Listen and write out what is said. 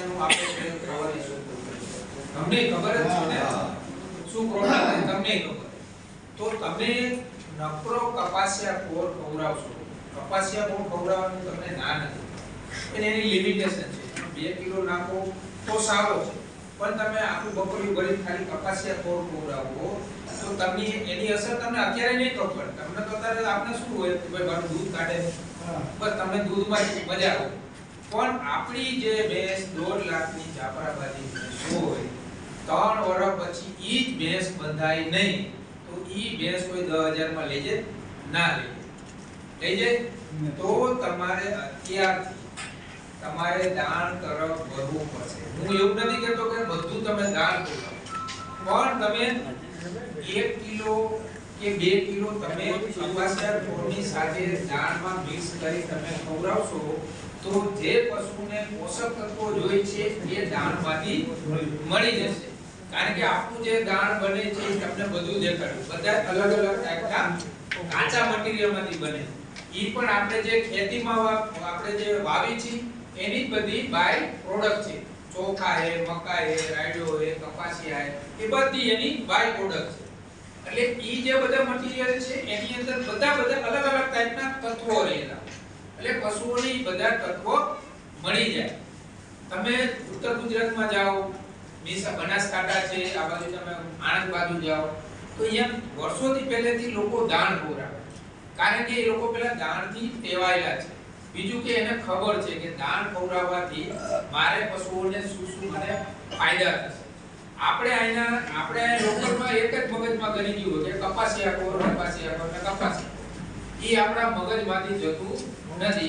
એનું આપણે શું તમને ખબર જ છે ને? શું પ્રોબ્લેમ છે તમને ખબર? તો તમે નકરો કપાસિયા કોર ખવડાવશો. કપાસિયા કોર ખવડાવવાનું તમને ના નથી. પણ એની લિમિટેશન છે. બે કિલો નાખો તો સારો છે. પણ તમે આખું બપોરી ભરી ખાલી કપાસિયા કોર ખવડાવો તો તમને એની અસર તમને અત્યારે નહીં ખબર તમને તો અત્યારે આપણે શું હોય કે ભાઈ મારું દૂધ કાઢે? બસ તમને દૂધમાં મજા આવે. પણ આપણી જે ભેંસ દોઢ લાખની જાફરાબાદી ભેંસ હોય ત્રણ વર્ષ પછી ઈ જ ભેંસ બંધાય નહીં. તો ઈ ભેંસ કોઈ દસ હજારમાં લેજે ના લઈ જાય. તો તમારે અત્યારથી તમારે દાન તરફ વળવું પડશે. હું એવું નથી કહેતો કે બધું તમે દાન કરો પણ તમે એક કિલો કે બે કિલો તમે કપાસિયા ફોરની સાથે દાનમાં મિક્સ કરી તમે ખવડાવશો તો જે પશુને પોષક તત્વો જોઈએ છે, એ દાણમાંથી મળી જશે. કારણ કે આપણું જે દાણ બને છે, એ તમને બધું દેખાડ્યું. બધા અલગ અલગ ટાઈપના કાચા મટીરીયલમાંથી બને. ઈ પણ આપણે જે ખેતીમાં આપણે જે વાવી છે એની બધી બાય પ્રોડક્ટ છે. ચોખા હે મકા હે, રાયડો હે, કપાસિયા હે, એ બધી એની બાય પ્રોડક્ટ છે. એટલે ઈ જે બધા મટીરીયલ છે, એની અંદર બધા બધા અલગ અલગ ટાઈપના તત્વો રહેલા. એટલે પશુઓને ઈ બધા તત્વો મળી જાય. તમે ઉત્તર ગુજરાતમાં જાઓ મીસા બનાસકાંઠા છે, આ બાજુ તમે આણંદ બાજુ જાઓ, તો અહીંયા વર્ષોથી પહેલેથી લોકો દાણ ખવડાવે કારણ કે એ લોકો પેલા દાણથી ટેવાયેલા છે. બીજું કે એને ખબર છે કે દાણ ખવડાવવાથી મારે પશુઓને શું શું મને ફાયદા થશે. આપણે અહીંના આપણે લોકલમાં એક જ મગજમાં કરી હોય કે કપાસિયા કોર કપાસિયા કોર ને કપાસિયા. ઈ આપણા મગજમાંથી જતું નથી.